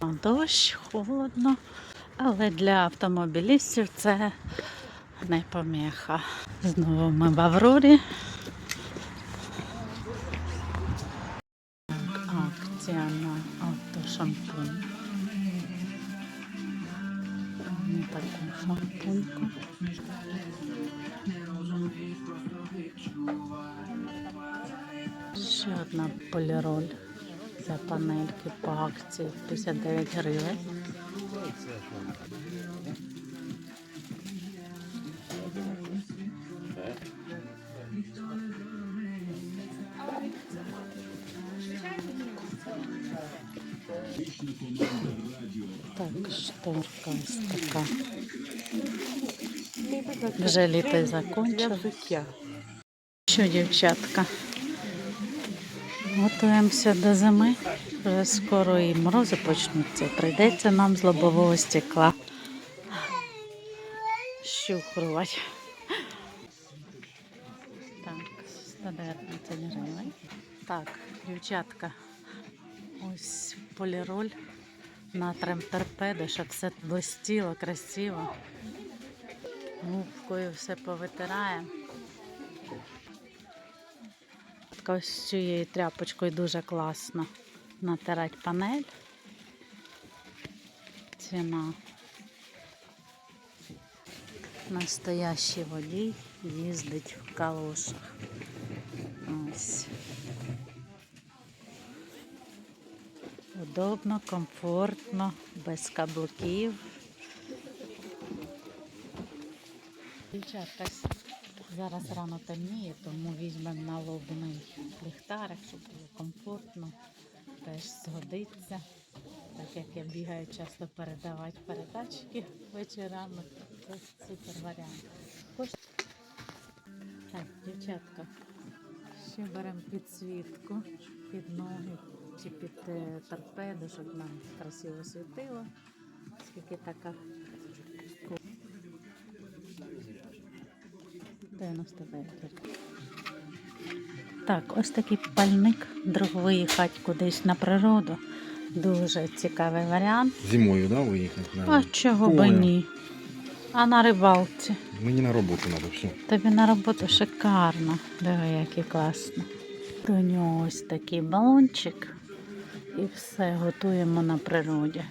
Дощ, холодно, але для автомобілістів це не поміха. Знову ми в Аврорі. Акція на автошампунь. На таку шампуньку. Ще одна поліроль за панельки по акції 59 гривень. Так, шторка ось така. Вже літо закінчилось. Що, дівчатка? Готуємося до зими. Вже скоро і морози почнуться. Прийдеться нам з лобового стекла. Щухрувати. Так, 119 гривень. Так, дівчатка. Ось поліроль на торпеди, щоб все блистіло, красиво. Губкою все повитираємо. Така Ось з цією тряпочкою дуже класно натирати панель. Ціна. Настоящий водій їздить в калошах. Ось. Удобно, комфортно, без каблуків. Дівчатка, зараз рано темніє, тому візьмемо налобний ліхтарик, щоб було комфортно, теж згодиться. Так як я бігаю часто передавати передачки вечорами, це супер варіант. Так, дівчатка, ще беремо підсвітку під ноги чи під е, торпеду, щоб нам красиво світило. Скільки така 99 Так, ось такий пальник, друг виїхати кудись на природу. Дуже цікавий варіант. Зимою, да, виїхати? А чого би ні? А на рибалці. Мені на роботу треба все. Тобі на роботу шикарно. Диви, який класно. До нього ось такий балончик. І все готуємо на природі.